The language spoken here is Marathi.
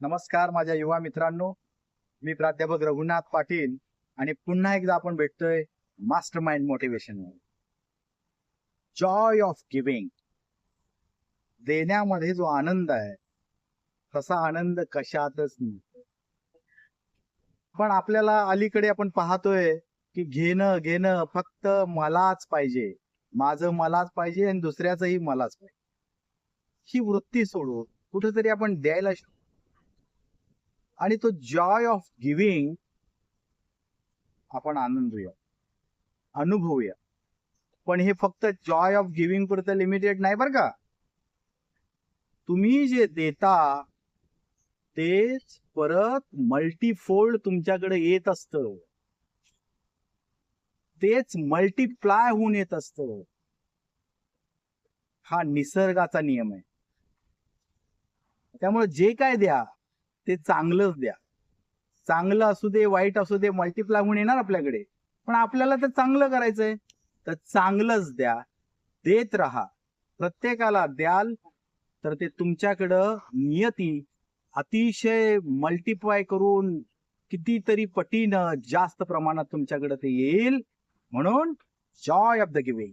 नमस्कार माझ्या युवा मित्रांनो मी प्राध्यापक रघुनाथ पाटील आणि पुन्हा एकदा आपण भेटतोय master mind motivation joy of giving देण्यामध्ये जो आनंद आहे तसा आनंद कशातच नाही. पण आपल्याला अलीकडे आपण पाहतोय की घेणं घेणं फक्त मलाच पाहिजे. माझं मलाच पाहिजे आणि दुसऱ्याचंही मलाच पाहिजे. ही वृत्ती सोडून कुठेतरी आपण द्यायला शकतो. आणि तो जॉय ऑफ गिव्हिंग आपण आनंदूया अनुभवूया. पण हे फक्त जॉय ऑफ गिव्हिंग पुरतं लिमिटेड नाही बरं का? तुम्ही जे देता तेच परत मल्टीफोल्ड तुमच्याकडे येत असतं. तेच मल्टिप्लाय होऊन येत असत. हा निसर्गाचा नियम आहे. त्यामुळे जे काय द्या ते चांगलंच द्या. चांगलं असू दे वाईट असू दे मल्टिप्लाय होऊन येणार आपल्याकडे. पण आपल्याला ते चांगलं करायचंय. तर चांगलंच द्या. देत राहा. प्रत्येकाला द्याल तर ते तुमच्याकडं नियती अतिशय मल्टिप्लाय करून कितीतरी पटीनं जास्त प्रमाणात तुमच्याकडे ते येईल. म्हणून जॉय ऑफ द गिविंग